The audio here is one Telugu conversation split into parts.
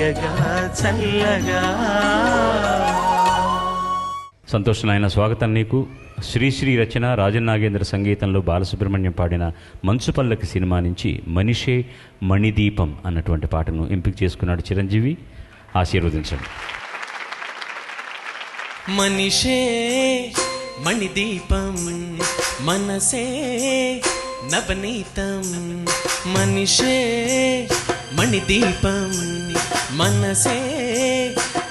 తీయగా చల్లగా. సంతోష్ నాయన స్వాగతం నీకు. శ్రీశ్రీ రచన రాజన్ నాగేంద్ర సంగీతంలో బాలసుబ్రహ్మణ్యం పాడిన మంచు పల్లకి సినిమా నుంచి మనిషే మణిదీపం అన్నటువంటి పాటను ఎంపిక చేసుకున్నాడు చిరంజీవి. ఆశీర్వదించండి. మనిషే మణిదీపం మనసే నవనీతం. మనిషే మణిదీపం. మనసే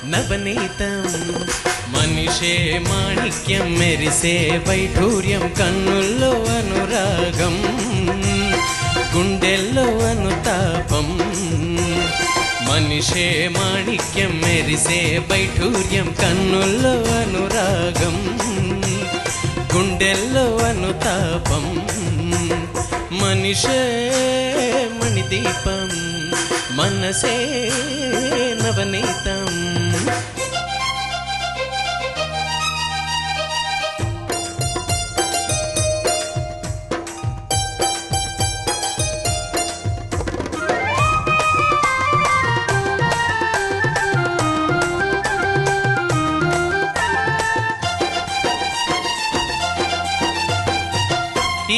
నవనీతం. మనిషే మాణిక్యం మెరిసే వైఢూర్యం కన్నుల్లో అనురాగం. గుండెల్లో అనుతాపం. మనిషే మాణిక్యం మెరిసే వైఢూర్యం కన్నుల్లో అనురాగం. గుండెల్లో అనుతాపం. మనిషే మణిదీపం. మనసే నవనీతం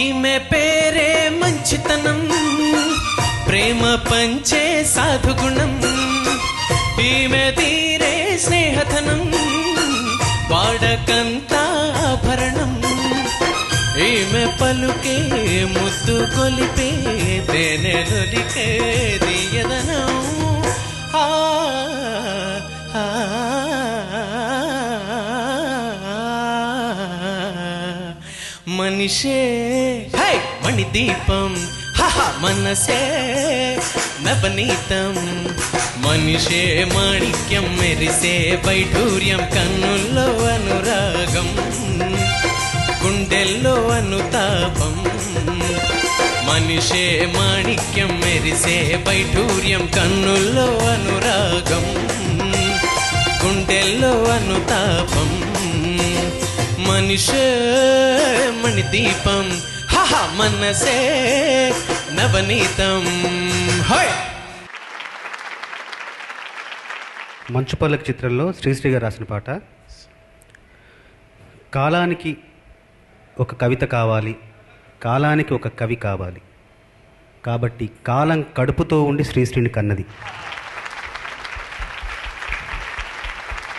ఈమె పేరే మంచితనం ప్రేమ పంచే సాధుగుణం. ఈమె తీరే స్నేహధనం. వాడకంతా ఆభరణం. ఈమె పలుకే ముద్దు కొలిపే తేనె దొరికే దియదనం ఆ మనిషే హై మణిదీపం. హహ మనసే నవనీతం మనిషే మాణిక్యం మెరిసే వైఢూర్యం కన్నుల్లో అనురాగం గుండెల్లో అనుతాపం మనిషే మాణిక్యం మెరిసే వైఢూర్యం కన్నుల్లో అనురాగం గుండెల్లో అనుతాపం మనిషే మణిదీపం హహ మనసే నవనీతం. హాయ్ మంచుపల్లకి చిత్రంలో శ్రీశ్రీ గారు రాసిన పాట కాలానికి ఒక కవిత కావాలి కాలానికి ఒక కవి కావాలి. కాబట్టి కాలం కడుపుతో ఉండి శ్రీశ్రీని కన్నది.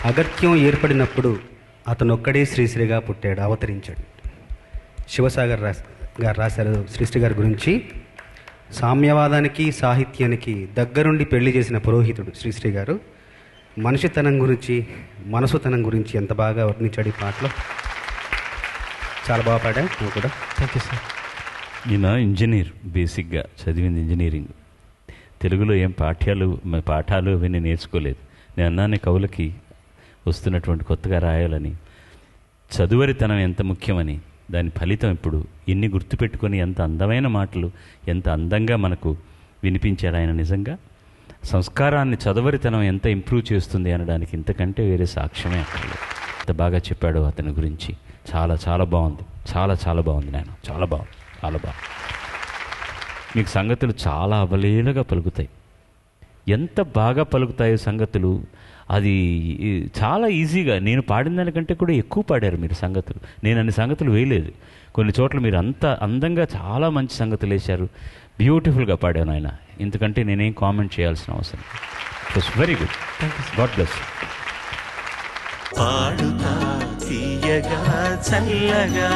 అగత్యం ఏర్పడినప్పుడు అతనొక్కడే శ్రీశ్రీగా పుట్టాడు అవతరించాడు. శివసాగర్ రాసి గారు రాశారు శ్రీశ్రీ గారి గురించి. సామ్యవాదానికి సాహిత్యానికి దగ్గరుండి పెళ్ళి చేసిన పురోహితుడు శ్రీశ్రీ గారు. మనిషితనం గురించి మనసుతనం గురించి ఎంత బాగా వర్ణించాడు ఈ పాటలో. చాలా బాగా పాడా నువ్వు కూడా. థ్యాంక్ యూ సార్ ఈయన ఇంజనీర్ బేసిక్గా చదివింది ఇంజనీరింగ్. తెలుగులో ఏం పాఠ్యాలు పాఠాలు అవన్నీ నేర్చుకోలేదు. నేను అన్నాను కవులకి వస్తున్నటువంటి కొత్తగా రాయాలని. చదువరితనం ఎంత ముఖ్యమని. దాని ఫలితం ఇప్పుడు ఎన్ని గుర్తుపెట్టుకొని ఎంత అందమైన మాటలు ఎంత అందంగా మనకు వినిపించారు ఆయన నిజంగా. సంస్కారాన్ని చదవరితనం ఎంత ఇంప్రూవ్ చేస్తుంది అనడానికి ఇంతకంటే వేరే సాక్ష్యమే అక్కర్లేదు. ఎంత బాగా చెప్పాడో అతని గురించి. చాలా చాలా బాగుంది. చాలా చాలా బాగుంది నేను చాలా బాగుంది. చాలా బాగుంది. మీకు సంగతులు చాలా అవలీలగా పలుకుతాయి. ఎంత బాగా పలుకుతాయో సంగతులు అది చాలా ఈజీగా నేను పాడిన దానికంటే కూడా ఎక్కువ పాడారు మీరు సంగతులు. నేను అన్ని సంగతులు వేయలేదు. కొన్ని చోట్ల మీరు అంత అందంగా చాలా మంచి సంగతులు వేశారు. బ్యూటిఫుల్గా పాడాను ఆయన. ఎందుకంటే నేనేం కామెంట్ చేయాల్సిన అవసరం it was very good God bless Padutha Theeyaga చల్లగా.